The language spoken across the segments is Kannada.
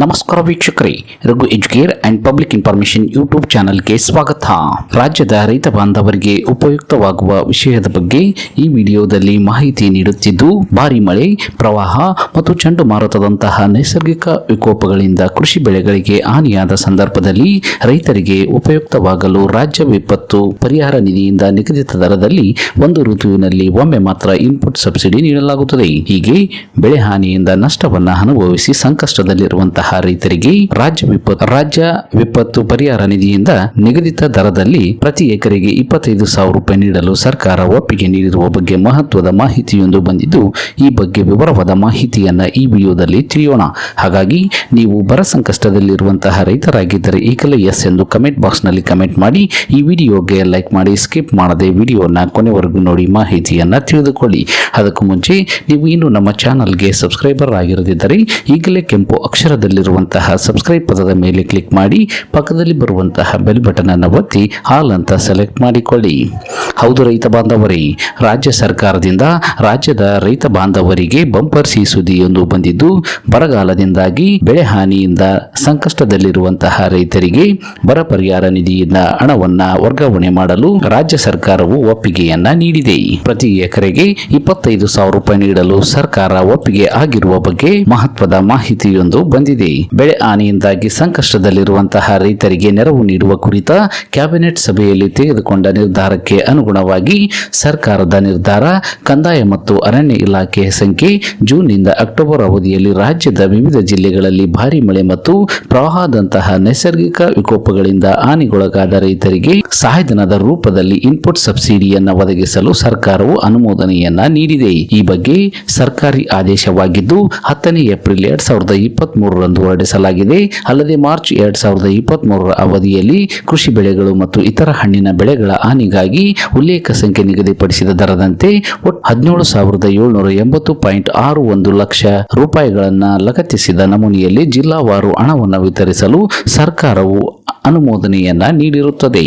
ನಮಸ್ಕಾರ ವೀಕ್ಷಕರೇ, Raghu Educare and public information YouTube ಚಾನೆಲ್ಗೆ ಸ್ವಾಗತ. ರಾಜ್ಯದ ರೈತ ಬಾಂಧವರಿಗೆ ಉಪಯುಕ್ತವಾಗುವ ವಿಷಯದ ಬಗ್ಗೆ ಈ ವಿಡಿಯೋದಲ್ಲಿ ಮಾಹಿತಿ ನೀಡುತ್ತಿದ್ದು, ಭಾರಿ ಮಳೆ, ಪ್ರವಾಹ ಮತ್ತು ಚಂಡಮಾರುತದಂತಹ ನೈಸರ್ಗಿಕ ವಿಕೋಪಗಳಿಂದ ಕೃಷಿ ಬೆಳೆಗಳಿಗೆ ಹಾನಿಯಾದ ಸಂದರ್ಭದಲ್ಲಿ ರೈತರಿಗೆ ಉಪಯುಕ್ತವಾಗಲು ರಾಜ್ಯ ವಿಪತ್ತು ಪರಿಹಾರ ನಿಧಿಯಿಂದ ನಿಗದಿತ ದರದಲ್ಲಿ ಒಂದು ಋತುವಿನಲ್ಲಿ ಒಮ್ಮೆ ಮಾತ್ರ ಇನ್ಪುಟ್ ಸಬ್ಸಿಡಿ ನೀಡಲಾಗುತ್ತದೆ. ಹೀಗೆ ಬೆಳೆ ಹಾನಿಯಿಂದ ನಷ್ಟವನ್ನು ಅನುಭವಿಸಿ ಸಂಕಷ್ಟದಲ್ಲಿರುವಂತಹ ರೈತರಿಗೆ ರಾಜ್ಯ ವಿಪತ್ತು ರಾಜ್ಯ ವಿಪತ್ತು ಪರಿಹಾರ ನಿಧಿಯಿಂದ ನಿಗದಿತ ದರದಲ್ಲಿ ಪ್ರತಿ ಎಕರೆಗೆ ಇಪ್ಪತ್ತೈದು ಸಾವಿರ ರೂಪಾಯಿ ನೀಡಲು ಸರ್ಕಾರ ಒಪ್ಪಿಗೆ ನೀಡಿರುವ ಬಗ್ಗೆ ಮಹತ್ವದ ಮಾಹಿತಿಯೊಂದು ಬಂದಿದ್ದು, ಈ ಬಗ್ಗೆ ವಿವರವಾದ ಮಾಹಿತಿಯನ್ನ ಈ ವಿಡಿಯೋದಲ್ಲಿ ತಿಳಿಯೋಣ. ಹಾಗಾಗಿ, ನೀವು ಬರ ಸಂಕಷ್ಟದಲ್ಲಿರುವಂತಹ ರೈತರಾಗಿದ್ದರೆ ಈಗಲೇ ಎಸ್ ಎಂದು ಕಮೆಂಟ್ ಬಾಕ್ಸ್ನಲ್ಲಿ ಕಮೆಂಟ್ ಮಾಡಿ, ಈ ವಿಡಿಯೋಗೆ ಲೈಕ್ ಮಾಡಿ ಸ್ಕಿಪ್ ಮಾಡದೆ ವಿಡಿಯೋನ ಕೊನೆವರೆಗೂ ನೋಡಿ ಮಾಹಿತಿಯನ್ನ ತಿಳಿದುಕೊಳ್ಳಿ. ಅದಕ್ಕೂ ಮುಂಚೆ, ನೀವು ಇನ್ನು ನಮ್ಮ ಚಾನಲ್ಗೆ ಸಬ್ಸ್ಕ್ರೈಬರ್ ಆಗಿರದಿದ್ದರೆ ಈಗಲೇ ಕೆಂಪು ಅಕ್ಷರದಲ್ಲಿರುವಂತಹ ಸಬ್ಸ್ಕ್ರೈಬ್ ಪದದ ಮೇಲೆ ಕ್ಲಿಕ್ ಮಾಡಿ, ಪಕ್ಕದಲ್ಲಿ ಬರುವಂತಹ ಬೆಲ್ ಬಟನ್ ಅನ್ನು ಒತ್ತಿ ಹಾಲ್ ಅಂತ ಸೆಲೆಕ್ಟ್ ಮಾಡಿಕೊಳ್ಳಿ. ಹೌದು ರೈತ ಬಾಂಧವರೇ, ರಾಜ್ಯ ಸರ್ಕಾರದಿಂದ ರಾಜ್ಯದ ರೈತ ಬಾಂಧವರಿಗೆ ಬಂಪರ್ ಸಿಹಿ ಸುದ್ದಿಯೊಂದು ಬಂದಿದ್ದು, ಬರಗಾಲದಿಂದಾಗಿ ಬೆಳೆ ಹಾನಿಯಿಂದ ಸಂಕಷ್ಟದಲ್ಲಿರುವಂತಹ ರೈತರಿಗೆ ಬರ ಪರಿಹಾರ ನಿಧಿಯಿಂದ ಹಣವನ್ನ ವರ್ಗಾವಣೆ ಮಾಡಲು ರಾಜ್ಯ ಸರ್ಕಾರವು ಒಪ್ಪಿಗೆಯನ್ನ ನೀಡಿದೆ. ಪ್ರತಿ ಎಕರೆಗೆ ಇಪ್ಪತ್ತೈದು ಸಾವಿರ ರೂಪಾಯಿ ನೀಡಲು ಸರ್ಕಾರ ಒಪ್ಪಿಗೆ ಆಗಿರುವ ಬಗ್ಗೆ ಮಹತ್ವದ ಮಾಹಿತಿಯೊಂದು ಬಂದಿದೆ. ಬೆಳೆ ಹಾನಿಯಿಂದಾಗಿ ಸಂಕಷ್ಟದಲ್ಲಿರುವಂತಹ ರೈತರಿಗೆ ನೆರವು ನೀಡುವ ಕುರಿತ ಕ್ಯಾಬಿನೆಟ್ ಸಭೆಯಲ್ಲಿ ತೆಗೆದುಕೊಂಡ ನಿರ್ಧಾರಕ್ಕೆ ಅನುಗುಣವಾಗಿ ಸರ್ಕಾರದ ನಿರ್ಧಾರ, ಕಂದಾಯ ಮತ್ತು ಅರಣ್ಯ ಇಲಾಖೆ ಸಂಖ್ಯೆ ಜೂನ್ನಿಂದ ಅಕ್ಟೋಬರ್ ಅವಧಿಯಲ್ಲಿ ರಾಜ್ಯದ ವಿವಿಧ ಜಿಲ್ಲೆಗಳಲ್ಲಿ ಭಾರಿ ಮಳೆ ಮತ್ತು ಪ್ರವಾಹದಂತಹ ನೈಸರ್ಗಿಕ ವಿಕೋಪಗಳಿಂದ ಹಾನಿಗೊಳಗಾದ ರೈತರಿಗೆ ಸಹಾಯಧನದ ರೂಪದಲ್ಲಿ ಇನ್ಪುಟ್ ಸಬ್ಸಿಡಿಯನ್ನ ಒದಗಿಸಲು ಸರ್ಕಾರವು ಅನುಮೋದನೆಯನ್ನ ನೀಡಿದೆ. ಈ ಬಗ್ಗೆ ಸರ್ಕಾರಿ ಆದೇಶವಾಗಿದ್ದು, ಹತ್ತನೇ ಏಪ್ರಿಲ್ ಎರಡ್ ಸಾವಿರದ ಇಪ್ಪತ್ತ್ ಮೂರರಂದು ಹೊರಡಿಸಲಾಗಿದೆ. ಅಲ್ಲದೆ ಮಾರ್ಚ್ ಎರಡ್ ಸಾವಿರದ ಇಪ್ಪತ್ತ್ಮೂರರ ಅವಧಿಯಲ್ಲಿ ಕೃಷಿ ಬೆಳೆಗಳು ಮತ್ತು ಇತರ ಹಣ್ಣಿನ ಬೆಳೆಗಳ ಹಾನಿಗಾಗಿ ಉಲ್ಲೇಖ ಸಂಖ್ಯೆ ನಿಗದಿಪಡಿಸಿದ ದರದಂತೆ ಹದಿನೇಳು ಸಾವಿರದ ಏಳ್ನೂರ ಎಂಬತ್ತು ಪಾಯಿಂಟ್ ಆರು ಒಂದು ಲಕ್ಷ ರೂಪಾಯಿಗಳನ್ನು ಲಗತ್ತಿಸಿದ ನಮೂನೆಯಲ್ಲಿ ಜಿಲ್ಲಾವಾರು ಹಣವನ್ನು ವಿತರಿಸಲು ಸರ್ಕಾರವು ಅನುಮೋದನೆಯನ್ನ ನೀಡಿರುತ್ತದೆ.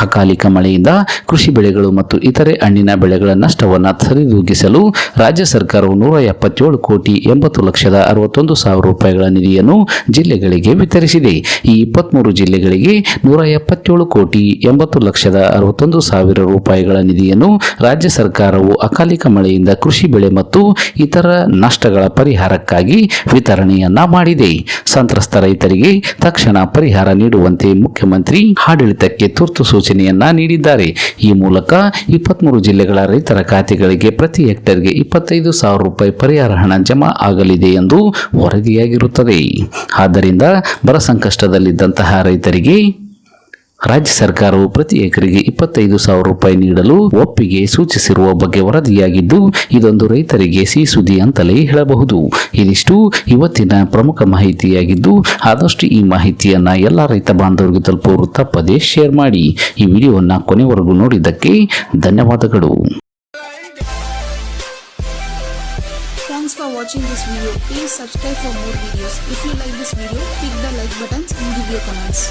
ಅಕಾಲಿಕ ಮಳೆಯಿಂದ ಕೃಷಿ ಬೆಳೆಗಳು ಮತ್ತು ಇತರೆ ಹಣ್ಣಿನ ಬೆಳೆಗಳ ನಷ್ಟವನ್ನು ಸರಿದೂಗಿಸಲು ರಾಜ್ಯ ಸರ್ಕಾರವು ನೂರ ಎಪ್ಪತ್ತೇಳು ಕೋಟಿ ಎಂಬತ್ತು ಲಕ್ಷದ ಅರವತ್ತೊಂದು ಸಾವಿರ ರೂಪಾಯಿಗಳ ನಿಧಿಯನ್ನು ಜಿಲ್ಲೆಗಳಿಗೆ ವಿತರಿಸಿದೆ. ಈ ಇಪ್ಪತ್ಮೂರು ಜಿಲ್ಲೆಗಳಿಗೆ ನೂರ ಎಪ್ಪತ್ತೇಳು ಕೋಟಿ ಎಂಬತ್ತು ಲಕ್ಷದ ಅರವತ್ತೊಂದು ಸಾವಿರ ರೂಪಾಯಿಗಳ ನಿಧಿಯನ್ನು ರಾಜ್ಯ ಸರ್ಕಾರವು ಅಕಾಲಿಕ ಮಳೆಯಿಂದ ಕೃಷಿ ಬೆಳೆ ಮತ್ತು ಇತರ ನಷ್ಟಗಳ ಪರಿಹಾರಕ್ಕಾಗಿ ವಿತರಣೆಯನ್ನ ಮಾಡಿದೆ. ಸಂತ್ರಸ್ತ ರೈತರಿಗೆ ತಕ್ಷಣ ಪರಿಹಾರ ನೀಡುವಂತೆ ಮುಖ್ಯಮಂತ್ರಿ ಆಡಳಿತಕ್ಕೆ ತುರ್ತು ಸೂಚನೆಯನ್ನ ನೀಡಿದ್ದಾರೆ. ಈ ಮೂಲಕ ಇಪ್ಪತ್ಮೂರು ಜಿಲ್ಲೆಗಳ ರೈತರ ಖಾತೆಗಳಿಗೆ ಪ್ರತಿ ಹೆಕ್ಟೇರ್ಗೆ ಇಪ್ಪತ್ತೈದು ಸಾವಿರ ರೂಪಾಯಿ ಪರಿಹಾರ ಹಣ ಜಮಾ ಆಗಲಿದೆ ಎಂದು ವರದಿಯಾಗಿರುತ್ತದೆ. ಆದ್ದರಿಂದ ಬರ ಸಂಕಷ್ಟದಲ್ಲಿದ್ದಂತಹ ರೈತರಿಗೆ ರಾಜ್ಯ ಸರ್ಕಾರವು ಪ್ರತಿ ಎಕರೆಗೆ ಇಪ್ಪತ್ತೈದು ಸಾವಿರ ರೂಪಾಯಿ ನೀಡಲು ಒಪ್ಪಿಗೆ ಸೂಚಿಸಿರುವ ಬಗ್ಗೆ ವರದಿಯಾಗಿದ್ದು ಇದೊಂದು ರೈತರಿಗೆ ಸಿಹಿ ಸುದ್ದಿ ಅಂತಲೇ ಹೇಳಬಹುದು ಇದಿಷ್ಟು ಇವತ್ತಿನ ಪ್ರಮುಖ ಮಾಹಿತಿಯಾಗಿದ್ದು ಆದಷ್ಟು ಈ ಮಾಹಿತಿಯನ್ನ ಎಲ್ಲ ರೈತ ಬಾಂಧವರಿಗೆ ತಲುಪುವರು ತಪ್ಪದೇ ಶೇರ್ ಮಾಡಿ ಈ ವಿಡಿಯೋವನ್ನು ಕೊನೆವರೆಗೂ ನೋಡಿದ್ದಕ್ಕೆ ಧನ್ಯವಾದಗಳು Thanks for watching this video. Please subscribe for more videos. If you like this video, click the like buttons and give your comments.